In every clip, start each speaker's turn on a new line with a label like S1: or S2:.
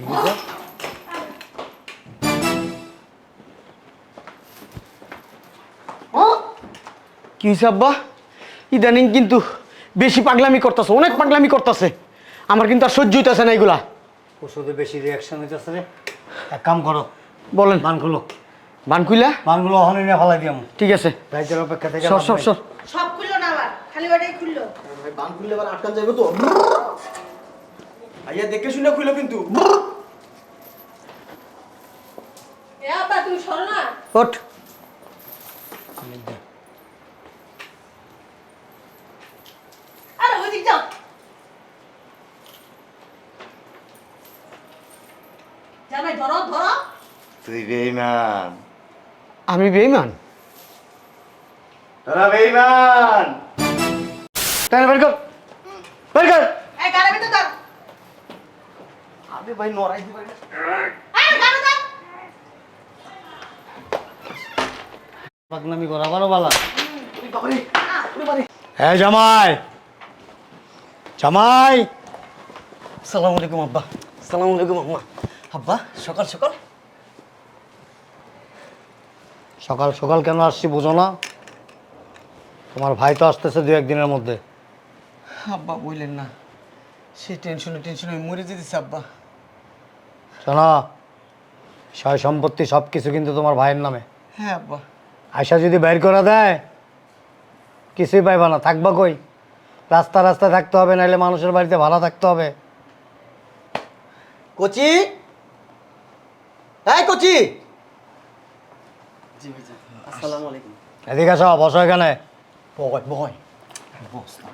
S1: কি হয়েছে
S2: কি হয়েছে আব্বা? ইদানিং কিন্তু বেশি পাগলামি করতেছে অনেক পাগলামি করতেছে। আমার কিন্তু আর সহ্য হইতেছে না এগুলা।
S1: ওষুধে বেশি রিয়াকশন হইতেছে রে। এক কাম করো
S2: বলেন।
S1: বানগুলো
S2: বানকুইলা
S1: বানগুলো অহনে নিয়ে ফেলাই দিয়াম।
S2: ঠিক আছে।
S1: রাইতের অপেক্ষা থেকে
S2: সর সর সর।
S3: সব খুললো না আবার? খালি বাড়াই খুললো।
S2: বান খুললে আবার আটকান যাবে তো? আইয়া দেখে শুনে খুইলো কিন্তু
S3: এ আব্বা তুমি সরো না।
S2: ওঠ।
S3: আরে ওইদিক যাও। জামাই ধরো ধরো।
S4: তুই বেইমান।
S2: আমি বেইমান?
S4: তোরা বেইমান।
S2: তাই বের কর। বের কর।
S3: এই গাড়ি ভিতর ধর।
S2: ভাই নড়াই দিবা
S3: এই গাড়ি ধর
S1: পাগলামি করা বালা। হ্যাঁ জামাই। জামাই।
S2: সালাম আলাইকুম আব্বা। সালাম আলাইকুম আম্মা। আব্বা সকাল সকাল।
S1: সকাল সকাল কেন আসছি বুঝো না? তোমার ভাই তো আসতেছে দু একদিনের মধ্যে।
S2: আব্বা বললেন না। সে টেনশনে টেনশনে মরে যেতেছে আব্বা।
S1: শোনা সয় সম্পত্তি সব কিছু কিন্তু তোমার ভাইয়ের নামে।
S2: হ্যাঁ আব্বা।
S1: আয়সা যদি বের করা দেয় কিছুই পাইবা না থাকবা কই? রাস্তা রাস্তায় থাকতে হবে নাহলে মানুষের বাড়িতে ভাড়া থাকতে হবে।
S2: কোচি? এই কোচি! জি ভাই আসসালামু আলাইকুম।
S1: এদিকে আসো বসো এখানে।
S2: বয় বয়। বস না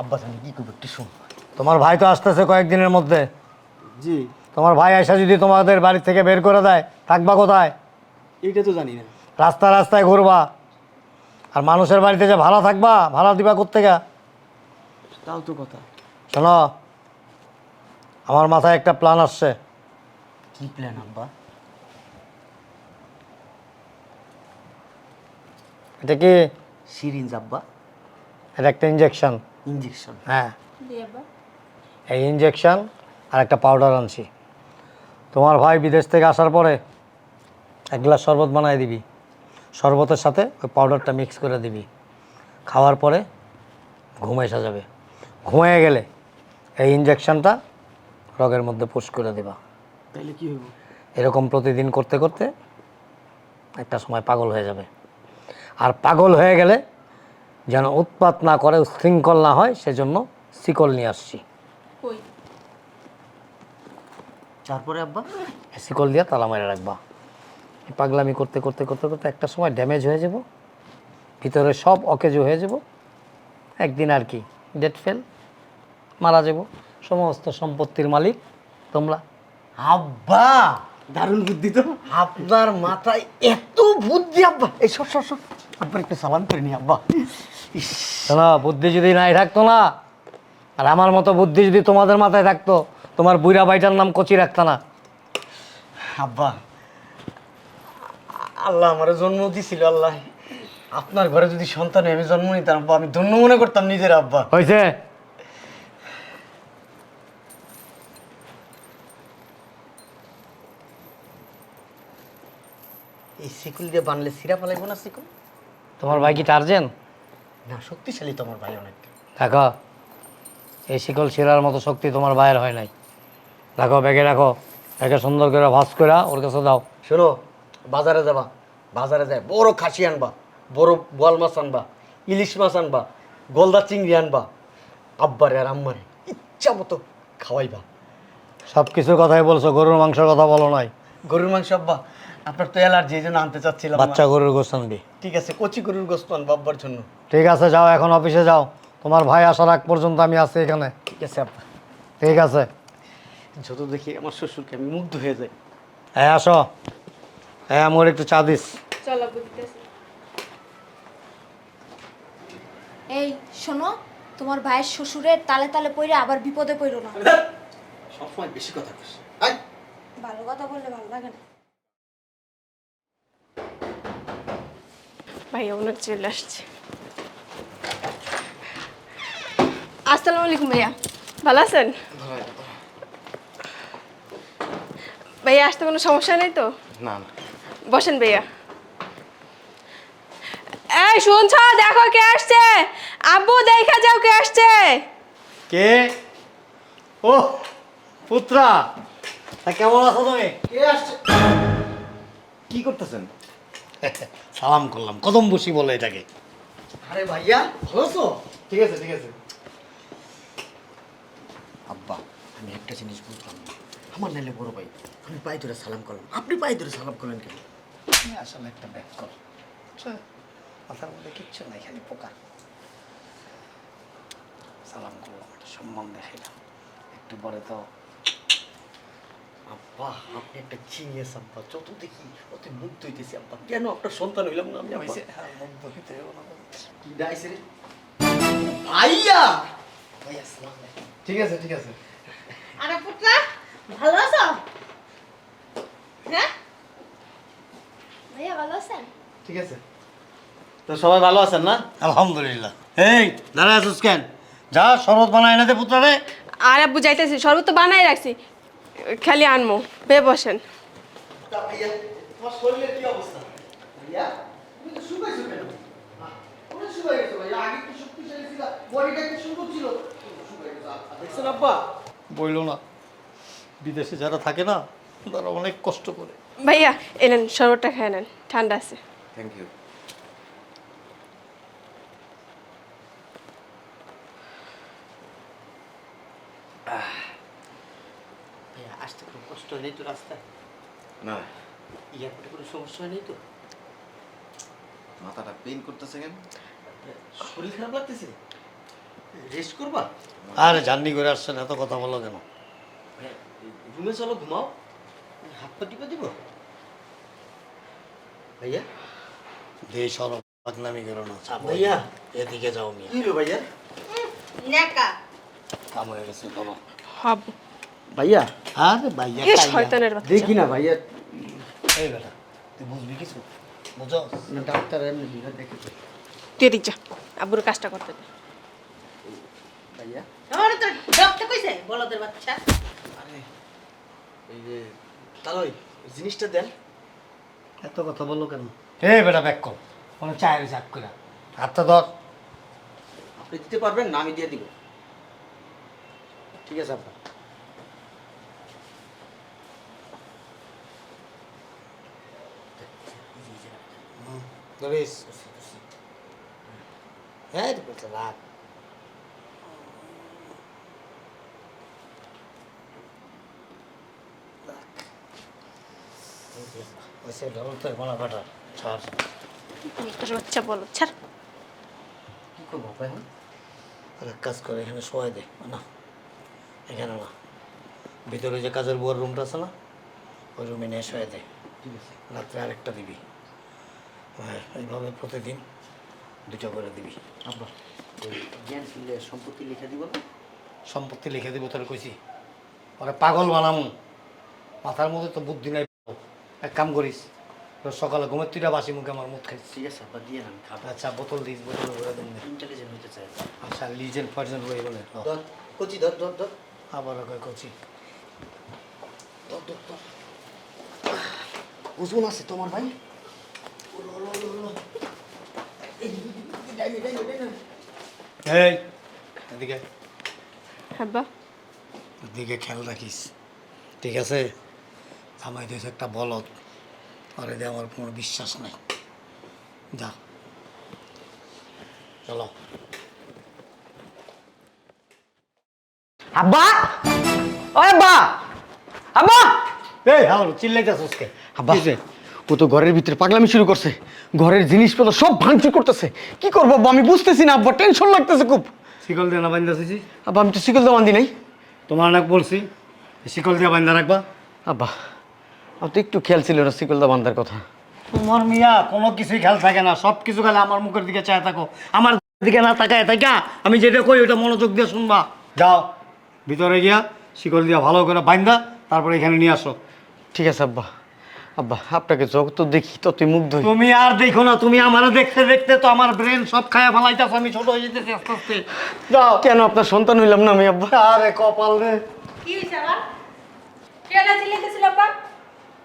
S2: আব্বা জানি কি করব একটু শোন।
S1: তোমার ভাই তো আসতেছে কয়েকদিনের মধ্যে।
S2: জি।
S1: তোমার ভাই আয়সা যদি তোমাদের বাড়ি থেকে বের করে দেয় থাকবা কোথায়?
S2: এইটা তো জানি না।
S1: রাস্তা রাস্তায় ঘুরবা। আর মানুষের বাড়িতে যে ভাড়া থাকবা ভাড়া দিবা কোথেকে
S2: তাও তো কথা।
S1: শোনো আমার মাথায় একটা প্ল্যান আসছে।
S2: কি প্ল্যান আব্বা?
S1: এটা কি?
S2: সিরিঞ্জ আব্বা।
S1: এটা একটা ইঞ্জেকশন
S2: ইঞ্জেকশন
S1: হ্যাঁ।
S3: দি আব্বা।
S1: এই ইঞ্জেকশন আর একটা পাউডার আনছি। তোমার ভাই বিদেশ থেকে আসার পরে এক গ্লাস শরবত বানায় দিবি। শরবতের সাথে ওই পাউডারটা মিক্স করে দিবি। খাওয়ার পরে ঘুম এসে যাবে। ঘুমিয়ে গেলে এই ইঞ্জেকশনটা রগের মধ্যে পুশ করে দেবা।
S2: তাইলে কি হইব?
S1: এরকম প্রতিদিন করতে করতে একটা সময় পাগল হয়ে যাবে। আর পাগল হয়ে গেলে যেন উৎপাত না করে উশৃঙ্খল না হয় সেজন্য শিকল নিয়ে আসছি।
S2: তারপরে আব্বা
S1: শিকল দিয়ে তালা মেরে রাখবা। পাগলামি করতে করতে করতে করতে একটা সময় ড্যামেজ হয়ে যাব। ভিতরে সব অকেজো হয়ে যাব। একদিন আর কি ডেট ফেল মারা যাব। সমস্ত সম্পত্তির মালিক তোমরা।
S2: আব্বা দারুণ বুদ্ধি তো। আপনার মাথায় এত বুদ্ধি আব্বা। এই সব সব সব আব্বার একটু সালাম করে নি আব্বা। ইস,
S1: শোনো বুদ্ধি যদি নাই থাকতো না আর আমার মতো বুদ্ধি যদি তোমাদের মাথায় থাকতো তোমার বুইরা ভাইটার নাম কচি রাখতো না।
S2: আব্বা আল্লাহ আমার জন্ম দিছিল আল্লাহ। আপনার ঘরে যদি সন্তান হয়ে আমি জন্ম নিতাম আব্বা। আমি ধন্য মনে করতাম নিজের আব্বা।
S1: হয়েছে
S2: এই শিকুল দিয়ে বানলে সিরা ফেলাইব না শিকুল?
S1: তোমার ভাই কি টার্জেন?
S2: না শক্তিশালী তো আমার ভাই অনেক।
S1: দেখো এই শিকল শিরার মতো শক্তি তোমার ভাইয়ের হয় নাই। রাখো ব্যাগে রাখো। একে সুন্দর করে ভাস করে ওর কাছে দাও।
S2: শোনো বাজারে যাবা বাজারে যায় বড় খাসি আনবা বড় বোয়াল মাছ আনবা ইলিশ মাছ আনবা গলদা চিংড়ি আনবা। আব্বারে আর আম্মারে ইচ্ছা মতো খাওয়াইবা।
S1: সব কিছুর কথাই বলছো গরুর মাংসের কথা বলো নাই।
S2: গরুর মাংস আব্বা আপনার তো অ্যালার্জি এই জন্য আনতে চাচ্ছিলাম।
S1: বাচ্চা গরুর গোস্ত আনবি।
S2: ঠিক আছে কচি গরুর গোস্ত আনব আব্বার জন্য।
S1: ঠিক আছে যাও এখন অফিসে যাও। তোমার ভাই আসার আগ পর্যন্ত আমি আছি এখানে।
S2: ঠিক আছে আব্বা।
S1: ঠিক আছে।
S2: যত দেখি আমার শ্বশুরকে আমি মুগ্ধ হয়ে যাই।
S1: হ্যাঁ আসো। হ্যাঁ আমার একটু চা দিস।
S3: চল
S5: এই শোনো তোমার ভাইয়ের শ্বশুরের তালে তালে পড়ে আবার বিপদে পড়ো না।
S2: সবসময় বেশি কথা
S5: ভালো কথা বললে ভালো লাগে না।
S3: ভাই অনেক চলে আসছে। আসসালামু আলাইকুম ভাইয়া। ভালো আছেন? ভাইয়া আসতে কোনো সমস্যা নেই তো?
S4: না না।
S3: বসেন ভাইয়া। এই শুনছ? দেখো কে আসছে। আব্বু দেখা যাও কে আসছে।
S1: কে? ও পুত্রা। তা কেমন আছো তুমি?
S2: কে আসছে? কি করতেছেন?
S1: সালাম করলাম কদম বসি বলে এটাকে।
S2: আরে ভাইয়া ভালো আছো?
S1: ঠিক আছে ঠিক আছে।
S2: আব্বা আমি একটা জিনিস বুঝলাম আমার নাইলে বড় ভাই আমি পায়ে ধরে সালাম করলাম। আপনি পায়ে ধরে সালাম করলেন কেন?
S1: আসলে একটা ব্যাক কর। মাথার মধ্যে কিচ্ছু নাই খালি পোকা। সালাম করলাম একটা সম্মান দেখাইলাম একটু পরে তো
S2: আব্বা আপনি একটা জিনিয়াস আব্বা যত দেখি অত মুগ্ধ হইতেছি আব্বা। কেন আপনার সন্তান হইলাম না আমি
S1: হয়েছে হ্যাঁ মুগ্ধ হইতে
S2: কি ডাইছে রে? ভাইয়া!
S1: ভাই আসসালাম ঠিক আছে ঠিক আছে।
S3: আরে পুত্রা ভালো আছো? হ্যাঁ?
S5: ভাইয়া ভালো আছেন?
S1: ঠিক আছে।
S2: তো সবাই ভালো আছেন না?
S1: আলহামদুলিল্লাহ। এই দাঁড়ায় আছিস কেন? যা শরবত বানায় এনে দে পুত্রা রে
S3: আর আব্বু যাইতেছি। শরবত তো বানাই রাখছি। খালি আনমো। বে বসেন।
S2: তা ভাইয়া তোমার শরীরের কি অবস্থা? ভাইয়া তুমি তো শুকাইছো কেন? আহ, শুকাই গেছো ভাইয়া। আগে কি শক্তিশালী ছিল বডিটা কি সুন্দর ছিল। শুকাই গেছো দেখছেন আব্বা?
S1: বইল না। বিদেশে যারা থাকে না তারা অনেক কষ্ট করে।
S3: ভাইয়া এলেন শরবতটা খেয়ে নেন ঠান্ডা আছে।
S4: থ্যাংক ইউ
S2: ভাইয়া আসতে খুব কষ্ট নেই তো রাস্তায়?
S4: না।
S2: এয়ারপোর্টে কোনো সমস্যা নেই তো?
S4: মাথাটা পেইন করতেছে কেন?
S2: শরীর খারাপ লাগতেছে? রেস্ট করবা?
S1: আরে জার্নি করে আসছেন এত কথা বলো কেন?
S2: রুমে চলো ঘুমাও। হাত পা টিপে দিব? ভাইয়া?
S1: দেশ সরব বদনামি করো না
S2: ভাইয়া।
S1: এদিকে যাও মিয়া।
S2: কি ভাইয়া?
S3: নেকা।
S1: কাম হয়ে গেছে চলো
S3: হব
S2: ভাইয়া?
S1: আরে ভাইয়া
S3: এ। শয়তানের বাচ্চা।
S2: দেখি না ভাইয়া।
S1: এই বেটা তুই বুঝবি কিছু? বুঝো
S2: না ডাক্তার এমনি
S3: তুই যা আব্বুর কাজটা করতে দে।
S2: ভাইয়া?
S6: আমার তো ডক্টর কইছে বলদের বাচ্চা।
S2: আরে এই যে ওই জিনিসটা দেন।
S1: এত কথা বলল কেন? এই বেটা ব্যাক কর কোনো চায়ের চাক করে হাতটা ধর।
S2: আপনি দিতে পারবেন না আমি দিয়ে দিব। ঠিক আছে আপনার
S1: হ্যাঁ ঠিক আছে রাখ ওইসে ধরো তো কোনা কাটা ছাড়।
S3: তোর বাচ্চা বলো ছাড়।
S2: কি করব ভাই?
S1: আর এক কাজ করে এখানে শোয়াই দে না। এখানে না। ভিতরে যে কাজের বুয়ার রুমটা আছে না ওই রুমে নিয়ে শোয়াই দে।
S2: ঠিক আছে।
S1: রাত্রে আরেকটা দিবি। হ্যাঁ এইভাবে প্রতিদিন দুটো করে দিবি।
S2: জ্ঞান সম্পত্তি লিখে দিব না?
S1: সম্পত্তি লিখে দিব তোর কইছি। ওরা পাগল বানামু। মাথার মধ্যে তো বুদ্ধি নাই। এক কাম করিস তোর সকালে ঘুমের তুইটা বাসি মুখে আমার মুখ খাইছি
S2: ঠিক আছে আব্বা দিয়ে আমি খাব।
S1: আচ্ছা বোতল দিস বোতল করে দিন।
S2: ইন্টেলিজেন্ট হইতে চাই।
S1: আচ্ছা লিজেন্ড ফার্জেন্ট রয়ে বলে
S2: ধর কচি ধর ধর ধর।
S1: আবার কয় করছি
S2: ধর ধর ধর। ওজন আছে তোমার ভাই?
S1: এই এদিকে।
S3: আব্বা।
S1: এদিকে খেয়াল রাখিস। ঠিক আছে? জামাই দিয়েছে একটা বলদ আর এদের আমার কোনো বিশ্বাস নাই। যা। চলো।
S2: আব্বা! ও আব্বা! আব্বা!
S1: এই চিল্লাইতেছিস কে
S2: আব্বা। ও তো ঘরের ভিতরে পাগলামি শুরু করছে। ঘরের জিনিসপত্র সব ভাঙচুর করতেছে। কি করব আব্বা? আমি বুঝতেছি না আব্বা টেনশন লাগতেছে খুব।
S1: শিকল দিয়ে না বান্ধা
S2: আব্বা আমি তো শিকল তো বান্ধি নাই।
S1: তোমার অনেক বলছি শিকল দিয়ে বান্ধা রাখবা।
S2: আব্বা। আমার তো একটু খেয়াল ছিল না দা কথা।
S1: তোমার মিয়া কোনো কিছুই খেয়াল থাকে না। সব কিছু খালি আমার মুখের দিকে চায় থাকো। আমার দিকে না তাকায় তাইকা আমি যেটা কই ওটা মনোযোগ দিয়ে শুনবা। যাও ভিতরে গিয়া শিকল দিয়া ভালো করে বাইন্দা তারপরে এখানে নিয়ে আসো।
S2: ঠিক আছে আব্বা। আব্বা আপনাকে যত তো দেখি ততই মুগ্ধ হই
S1: তুমি আর দেখো না তুমি আমারও দেখতে দেখতে তো আমার ব্রেন সব খায়া ফেলাইতেছ আমি ছোট হয়ে যেতেছি আস্তে আস্তে। যাও।
S2: কেন আপনার সন্তান হইলাম না আমি আব্বা?
S1: আরে কপাল রে।
S6: কি হইছে আবার? কেডা চিল্লাইতেছিল আব্বা?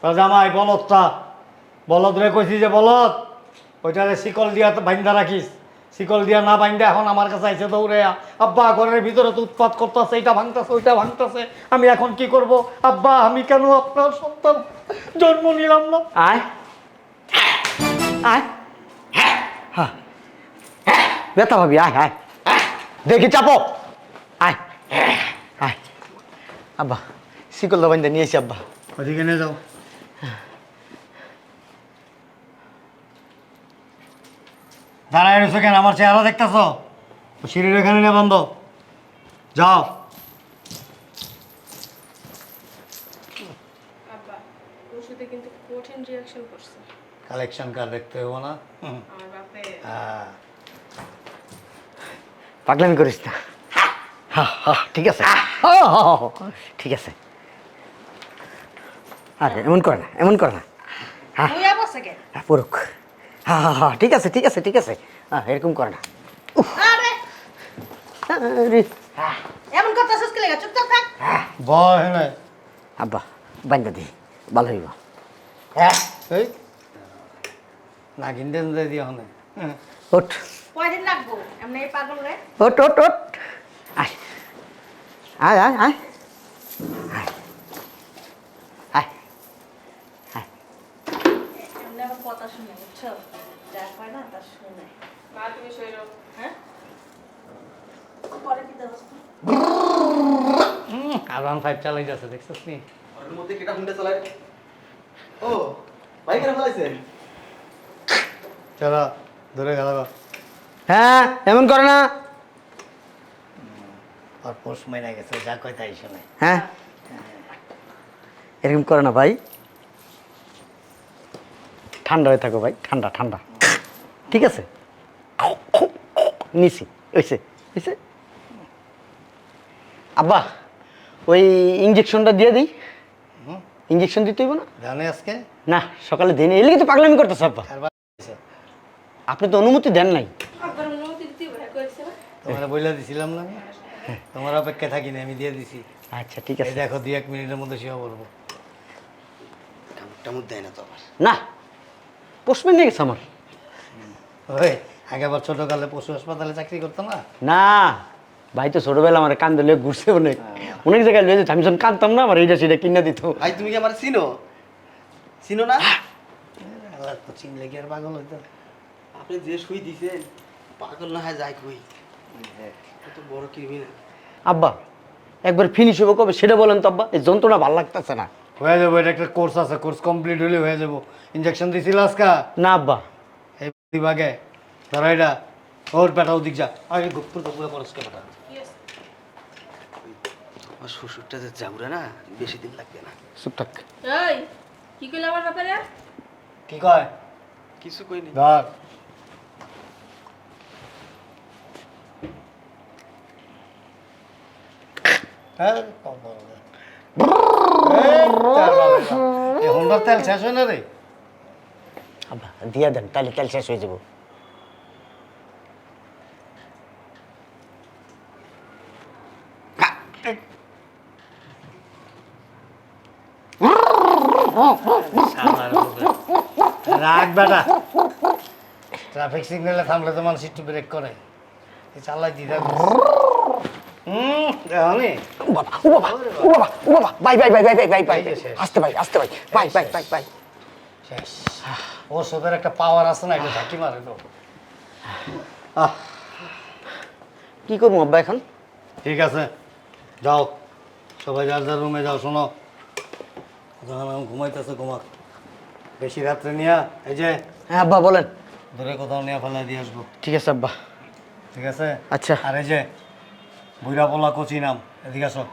S1: তা জামাই বলদটা। বলদ রে কইছি যে বলদ ওইটারে শিকল দিয়া বাইন্দা রাখিস। শিকল দিয়া না বাইন্দা এখন আমার কাছে আইসে দৌড়ে আব্বা ঘরের ভিতরে তো উৎপাত করতেছে এইটা ভাঙতেছে ওইটা ভাঙতেছে আমি এখন কি করব? আব্বা আমি কেন আপনার সন্তান? জন্ম নিলাম না।
S2: আয়। আয়। হ্যাঁ ব্যথা ভাবি আয় আয়। দেখি চাপো। আয়। আয়। আব্বা শিকল দবাইন্দা নিয়ে এসি আব্বা।
S1: ওদিকে নিয়ে যাও। দাঁড়ায় রয়েছো কেন? আমার চেহারা দেখতেছ? সিঁড়ির এখানে নিয়ে বন্ধ? যাও।
S3: কিন্তু কঠিন রিয়াকশন করছে।
S1: কালেকশন কার্ড দেখতে হব না? হুম। হ্যাঁ।
S2: পাগলামি করিস না। হা, হা, ঠিক আছে। ঠিক আছে। আরে এমন করে না এমন করে না। হ্যাঁ। হ্যাঁ, পড়ুক। হ্যাঁ হ্যাঁ হ্যাঁ ঠিক আছে ঠিক আছে ঠিক আছে। হ্যাঁ এরকম করে না।
S6: আরে।
S2: আরে,
S6: এমন কথা শেষ করে চুপচাপ থাক
S1: বয় হেনে
S2: আব্বা বান্ধা দি ভালো হইব।
S1: এই। না কিনতে দিতে দিয়ে হনে হ্যাঁ।
S2: ওঠ।
S6: কয়দিন লাগবো? এমনি এই পাগল রে।
S2: ওঠ ওঠ ওঠ। আয় আয়। আয় আয় আয়। আয় আয়
S6: এমনি আবার কথা শুনে বুঝছ? যা কয় না তা শুনে
S3: মা তুমি শৈল
S6: হ্যাঁ? পরে কি দেবো?
S1: আর ফাইভ চালাই যাচ্ছে দেখছিস নি?
S4: ওর মধ্যে কেটা হুন্ডা চালায়? ও
S1: চলো দূরে গেল
S2: হ্যাঁ এমন করে না।
S1: আর পোষ মাইনা গেছে যা কয় তাই শোনে।
S2: হ্যাঁ? এরকম করে না ভাই। ঠান্ডা হয়ে থাকো ভাই ঠান্ডা ঠান্ডা। ঠিক আছে? নিছি ওইসে ওইসে। আব্বা ওই ইঞ্জেকশনটা দিয়ে দিই। ইঞ্জেকশন দিতে হইব না?
S1: জানে আজকে?
S2: না সকালে দিন এলে কিন্তু পাগলামি করতেছে আব্বা। আপনি তো অনুমতি দেন নাই।
S1: তোমার বইলা দিছিলাম না আমি? তোমার অপেক্ষায় থাকিনি আমি দিয়ে দিছি।
S2: আচ্ছা ঠিক আছে।
S1: দেখো দুই এক মিনিটের মধ্যে সেও বলব
S4: টামুক দেয় না তো আবার।
S2: না পোস্টম্যান নিয়ে গেছে আমার।
S1: ওই আগেবার ছোটকালে পশু হাসপাতালে চাকরি করতো না?
S2: না ভাই তো ছোটবেলা আমার কান দিলে ঘুরছে অনেক। অনেক জায়গায় লয়ে যেত আমি যখন কাঁদতাম না আমার এইটা সেটা কিনে দিত।
S4: ভাই তুমি কি আমার চিনো? চিনো না?
S1: আল্লাহ তো চিনলে কি আর পাগল হইতো?
S4: আপনি যে শুই দিছেন পাগল না হয় যায় কই। কত বড় ক্রিমিনাল
S2: আব্বা একবার ফিনিশ হবে কবে সেটা বলেন তো আব্বা এই যন্ত্রণা ভালো লাগতেছে না।
S1: হয়ে যাব এটা একটা কোর্স আছে কোর্স কমপ্লিট হলে হয়ে যাব। ইঞ্জেকশন দিছিল আজকা?
S2: না আব্বা।
S1: এই বিভাগে ধরো এটা। ওর পেটা ওদিক যা। আগে গুপ্ত তো পুরো পরস্কে পেটা
S4: আমার শ্বশুরটা যে যাবরে না বেশি দিন লাগবে না।
S2: চুপ থাক।
S3: এই কি কইলে আমার ব্যাপারে?
S1: কি কয়?
S4: কিছু কইনি।
S1: ধর। হ্যাঁ, কপাল রে। হোন্ডার তেল শেষ হয় না রে
S2: আব্বা দিয়া দেন তাহলে তেল শেষ হয়ে যাব।
S1: রাগ বেটা। ট্রাফিক সিগন্যালে থামলে তো মানুষ একটু ব্রেক করে। চালাই দিদা।
S2: ও বাবা ও বাবা ও বাবা। ও বাবা bye bye bye bye bye bye bye
S1: এই যে শেষ।
S2: আসতে ভাই আসতে ভাই। Bye bye bye bye.
S1: শেষ। ও সোদের একটা পাওয়ার আছে না একটা ঝাঁকি মারে তো। আহ।
S2: কি করব আব্বা এখন?
S1: ঠিক আছে যাও। সবাই যার যার রুমে যাও শোনো। যখন আমি ঘুমাইতেছে ঘুমাক। বেশি রাত্রে নিয়া এই যে
S2: হ্যাঁ আব্বা বলেন।
S1: দূরে কোথাও নিয়ে ফেলা দিয়ে আসব।
S2: ঠিক আছে আব্বা।
S1: ঠিক আছে?
S2: আচ্ছা।
S1: আর এই যে বুইরা পোলা কচি নাম এদিকে আসো।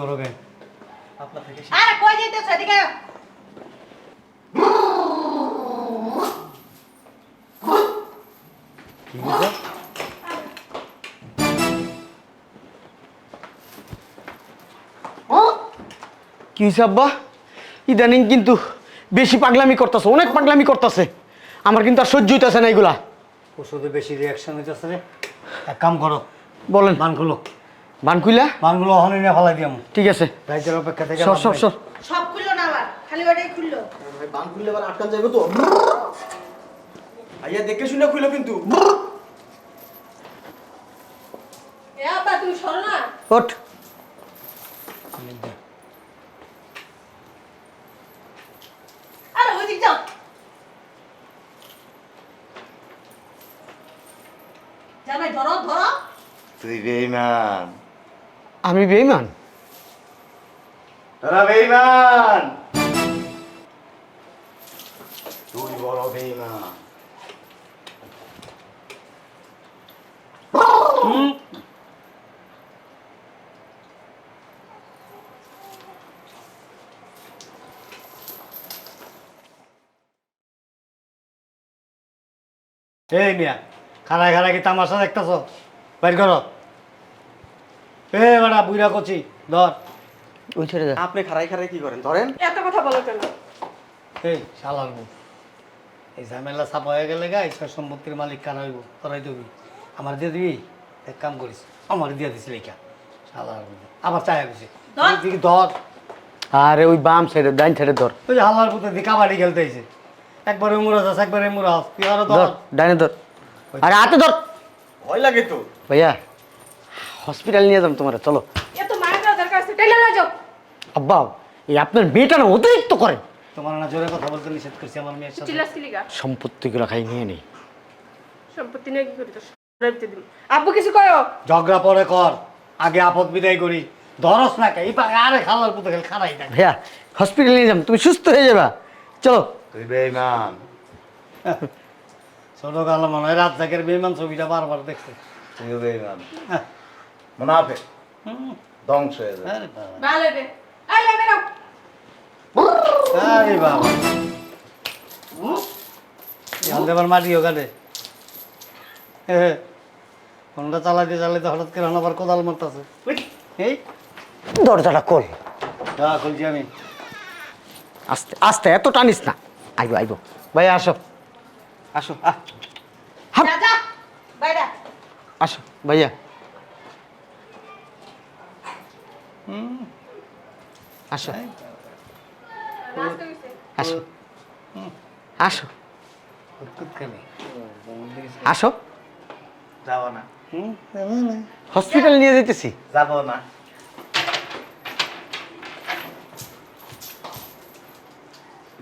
S1: করো কে
S6: আরে কই যাইতেছ এদিকে?
S1: কি বলছো
S2: কি হয়েছে আব্বা? ইদানিং কিন্তু বেশি পাগলামি করতেছে অনেক পাগলামি করতেছে। আমার কিন্তু আর সহ্য হইতেছে না এগুলা।
S1: ওষুধে বেশি রিয়াকশন হইতেছে রে। এক কাম করো।
S2: বলেন।
S1: বান খুলো।
S2: বান খুইলা?
S1: মানগুলো অহনি নিয়ে ফালাই দিয়াম।
S2: ঠিক আছে।
S1: রাইতের অপেক্ষা থেকে
S2: সর
S1: লাভ
S2: সর সর।
S6: সব খুললো না আবার? খালি বাড়ি খুললো।
S4: ভাই বান খুললে আবার আটকান যাবে তো। আইয়া দেখে শুনে খুইলো কিন্তু।
S3: এ আব্বা তুমি সরো না।
S2: ওঠ।
S6: আরে ওই দিক যাও। জামাই ধরো ধরো।
S7: তুই বেইমান।
S2: আমি বেইমান?
S7: তোরা বেইমান। তুই বড় বেইমান।
S1: এই মিয়া। খানায় খানায় কি তামাশা দেখতেছ? বাইর করো। এ বেটা বুইরা কচি ধর।
S2: ওই ছেড়ে যা
S4: আপনি খারাই খারাই কি করেন? ধরেন।
S3: এত কথা বলো কেন?
S1: এই শালার বউ এই ঝামেলা চাপা হয়ে গেলে গা ঈশ্বর সম্পত্তির মালিক কার হইব? তোরাই দিবি। আমার দিয়ে দিবি? এক কাম করিস আমার দিয়ে দিস লেখা শালার বউ আবার চায় গেছে
S6: ধর।
S1: দিকে ধর?
S2: আরে ওই বাম সাইডে ডাইন সাইডে ধর।
S1: ওই হালার পুতে দিয়ে কাবাডি খেলতে এসে একবারে মুরাজ আছে একবারে মুরাজ তুই আরও
S2: ধর।
S1: ধর
S2: ডাইনে ধর। আরে হাতে ধর।
S4: ভয় লাগে তো।
S2: ভাইয়া হসপিটাল নিয়ে যাম তোমার চলো।
S3: এত মায়ের দেওয়া দরকার আছে টেলে না যাও
S2: আব্বা এই আপনার মেয়েটা না অতিরিক্ত করে।
S1: তোমার না জোরে কথা বলতে নিষেধ করছি আমার মেয়ের সাথে।
S2: সম্পত্তিগুলো খাই নিয়ে নেই।
S3: সম্পত্তি নিয়ে কি করি তো রাইতে দিন আব্বু কিছু কয়ো
S1: ঝগড়া পরে কর আগে আপদ বিদায় করি। ধরস না কে এই আরে খালার পুতে খেল খারাই
S2: ভাইয়া হসপিটাল নিয়ে যাম তুমি সুস্থ হয়ে যাবা। চলো।
S7: তুই বেইমান
S1: ছোট কালো মনে হয় রাত জাগের বেমান ছবিটা বারবার দেখছে। হ্যাঁ।
S7: মুনাফে।
S1: হুম,
S7: ধ্বংস হয়ে যাবে।
S1: আরে বাবা। মাটি ওখানে ফোনটা চালাইতে চালাইতে হঠাৎ করে আবার কোদাল মারতেছে। এই।
S2: দরজাটা কল
S1: যা খুলছি আমি।
S2: আস্তে আস্তে এত টানিস না। আইবো আইবো। ভাই আসো। আসো। আসো ভাইয়া। আসো। আসো। আসো। আসো।
S7: যাব না।
S2: হসপিটাল নিয়ে যেতেছি
S7: যাব না।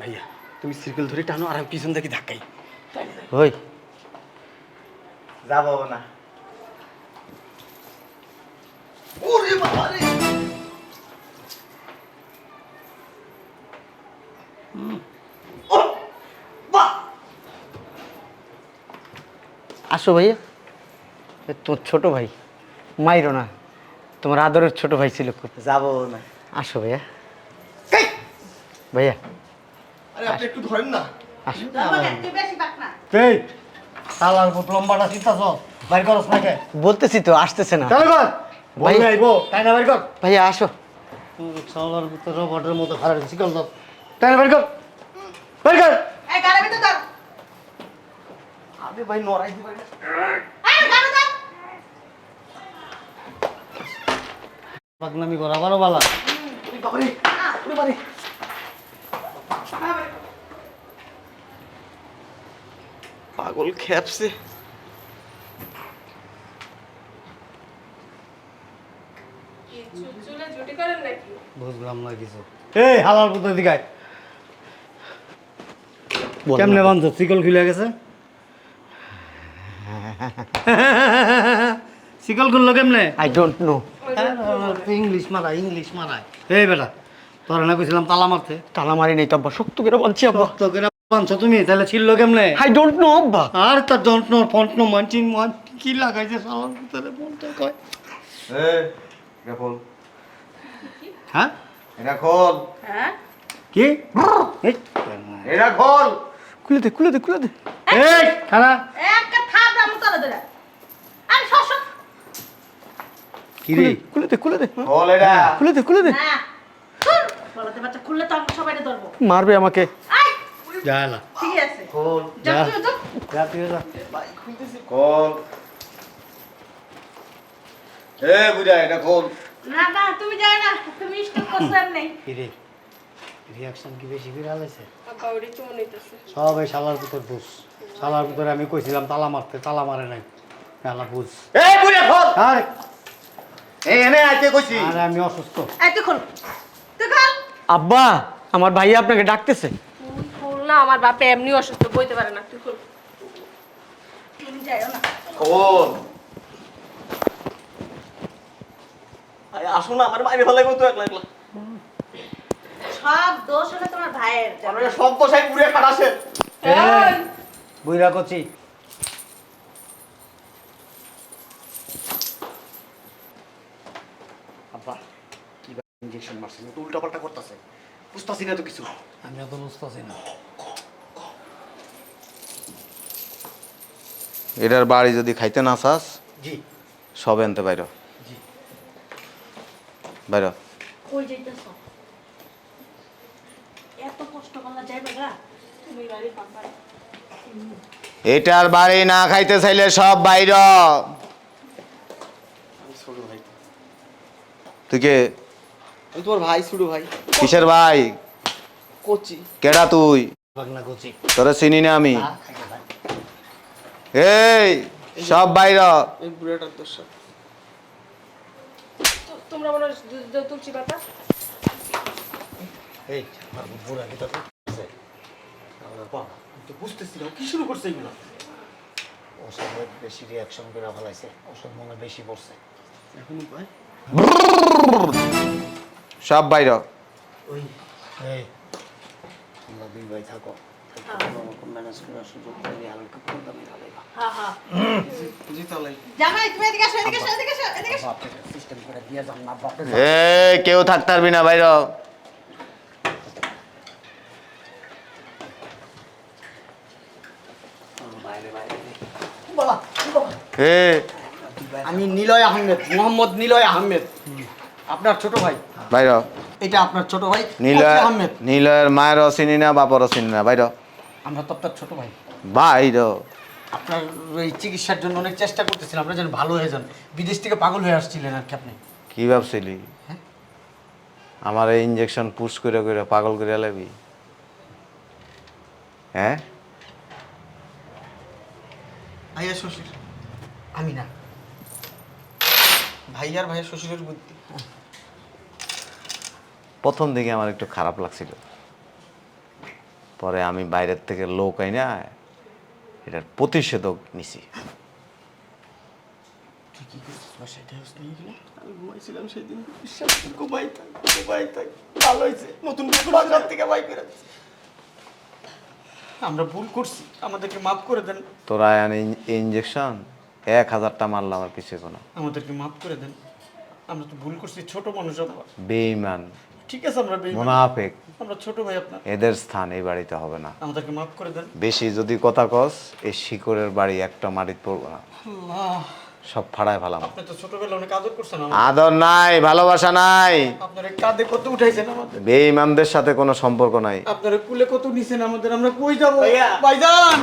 S4: ভাইয়া তুমি সাইকেল ধরে টানো আর আমি পিছন থেকে ধাক্কাই।
S2: ওই।
S7: যাব না।
S2: আসো ভাইয়া এ তোমার ছোট ভাই। মাইরো না। তোমার আদরের ছোট ভাই ছিল খুব।
S7: যাব না।
S2: আসো ভাইয়া। ভাইয়া।
S4: আরে আপনি একটু ধরেন না।
S2: আসো।
S1: এই শালার পুত লম্বাটা চিন্তাছ? বাইর করস না কে
S2: বলতেছি তো আসতেছে না।
S1: চল কর।
S2: ভাই।
S1: আইবো তাই না বাইর কর।
S2: ভাইয়া আসো।
S1: শালার পুত রবটের মতো খারাপ শিকল দাও তাই না বাইর কর। বাইর কর।
S6: এই গাড়ি ভিতর ধর।
S4: আরে ভাই নড়াই দিবে
S6: গাড়ি
S1: করা বারো বালা।
S4: বাবারে বাবারে পাগল খেপছে।
S3: কি চুল চুলে জুটি করেন নাকি?
S1: বুঝলাম না কিছু। এই হালার পুত দিকায় কেমনে বান্ধব শিকল খুলে গেছে? শিকল খুললো কেমনে?
S2: আই ডোন্ট নো
S1: ইংলিশ মারা ইংলিশ মারা এই বেটা তোর না কইছিলাম তালা মারতে।
S2: তালা মারি নাই তো আব্বা শক্ত করে বলছি আব্বা।
S1: তো করে তুমি তাহলে ছিল কেমনে?
S2: আই ডোন্ট নো আব্বা।
S1: আর তার ডন্ট নো ফন্ট নো মানচিন মান কি লাগাইছে সালার ভিতরে কয়।
S7: এ এটা খোল
S1: হ্যাঁ?
S7: এটা খোল।
S6: হ্যাঁ?
S1: কি?
S7: এটা খোল।
S2: খুলে দে খুলে দে খুলে দে।
S1: এই খানা
S6: একটা ধরে। আরে
S1: কি রে?
S2: খুলে দে খুলে দে।
S7: খোল এটা।
S2: খুলে দে খুলে দে।
S6: না বলতে বাচ্চা খুললে তো আমরা সবাই ধরবো।
S2: মারবে আমাকে।
S6: আই ঠিক আছে
S7: খোল
S6: যা
S1: যা।
S6: তুই যা
S1: যা তুই
S7: খোল এ বুঝা এটা খোল
S6: না না তুমি যাও না তুমি স্টপ
S1: কিরে রিয়াকশন কি বেশি বিড়াল
S3: তো মনে
S1: সব এই শালার ভিতর দোষ শালার ভিতরে আমি কইছিলাম তালা মারতে তালা মারে নাই শালা বুঝ
S7: এ খোল
S1: আরে
S7: এই এনে আইতে কইছি
S1: আরে আমি অসুস্থ
S6: এই তুই খোল তুই খোল
S2: আব্বা আমার ভাই আপনাকে ডাকতেছে
S3: না আমার বাপে এমনি অসুস্থ বইতে পারে না। তুই খোল।
S6: তুমি যাও না।
S7: খোল।
S2: আরে আসো না আমার বাইরে ভালো তো একলা একলা।
S6: সব দোষ হলো তোমার ভাইয়ের
S2: আপনারা সব বসাই পুরে খাটাছে
S1: বুইরা কচি।
S2: আব্বা কি ইনজেকশন মারছে উল্টা পাল্টা করতেছে। বুঝতাছি না তো কিছু।
S1: আমি বুঝতেছি না।
S7: এটার বাড়ি যদি খাইতে না চাস
S2: জি।
S7: সব আনতে বাইর বাইর এটার বাড়ি না খাইতে চাইলে সব বাইর তুই কে?
S2: তোমার ভাই ছোট ভাই।
S7: কিসের ভাই?
S2: কোচি।
S7: কেডা তুই? তোরা চিনি না আমি। এই সব বাইর।
S2: এই বুড়াটার দোষ
S3: তো- তোমরা মনে হয় পাতা?
S1: এই বুড়া কি তো
S2: তো বুঝতেছি না কি শুরু করছে এগুলো?
S1: ওষুধ বেশি রিয়াকশন করে ফেলাইছে। ওষুধ মনে বেশি পড়ছে
S2: এখন উপায়
S7: সব বাইর।
S2: ওই
S1: এই তোমরা দুই ভাই থাকো। ম্যানেজ করার সুযোগ করে
S6: হ্যাঁ
S1: দিয়ে
S7: কেউ থাকতে পারবি না বাইর
S2: আমি নিলয় আহমেদ মোহাম্মদ নিলয় আহমেদ। আপনার ছোট ভাই?
S7: বাইর
S2: এটা আপনার ছোট ভাই
S7: নীলয়
S2: আহমেদ।
S7: নীলয়ের মায়েরও চিনি না বাপরও চিনি না বাইর
S2: আমরা তো আপনার ছোট ভাই।
S7: বাইর
S2: আপনার ওই চিকিৎসার জন্য অনেক চেষ্টা করতেছিলাম আপনার যেন ভালো হয়ে যান। বিদেশ থেকে পাগল হয়ে আসছিলেন আর কি আপনি।
S7: কি ভাবছিলি? আমার এই ইঞ্জেকশন পুশ করে করে পাগল করে লাবি হ্যাঁ?
S2: ভাইয়া শ্বশুর আমি না। ভাইয়ার ভাইয়ের শ্বশুরের বুদ্ধি।
S7: প্রথম দিকে আমার একটু খারাপ লাগছিল। পরে আমি বাইরের থেকে লোক আই না এটার প্রতিষেধক নিছি।
S2: আমরা ভুল করছি। আমাদেরকে মাফ করে দেন।
S7: তোরা ইঞ্জেকশন এক হাজারটা মারলাম আমার কিছু কোনো
S2: আমাদেরকে মাফ করে দেন। আমরা তো ভুল করছি। ছোট মানুষ
S7: বেইমান
S2: ঠিক আছে আমরা।
S7: মুনাফেক।
S2: আমরা ছোট ভাই আপনার।
S7: এদের স্থান এই বাড়িতে হবে না।
S2: আমাদেরকে মাফ করে দেন।
S7: বেশি যদি কথা কস এই শিকড়ের বাড়ি একটা মাটিতে পড়ব না।
S2: আল্লাহ।
S7: সব ফাড়ায় ফেলাম।
S2: আপনি তো ছোটবেলা অনেক আদর করছেন
S7: আদর নাই ভালোবাসা নাই।
S2: আপনার কাঁধে কত উঠাইছেন আমাদের?
S7: বেইমানদের সাথে কোনো সম্পর্ক নাই।
S2: আপনার কুলে কত নিছেন আমাদের? আমরা কই যাব? ভাইজান!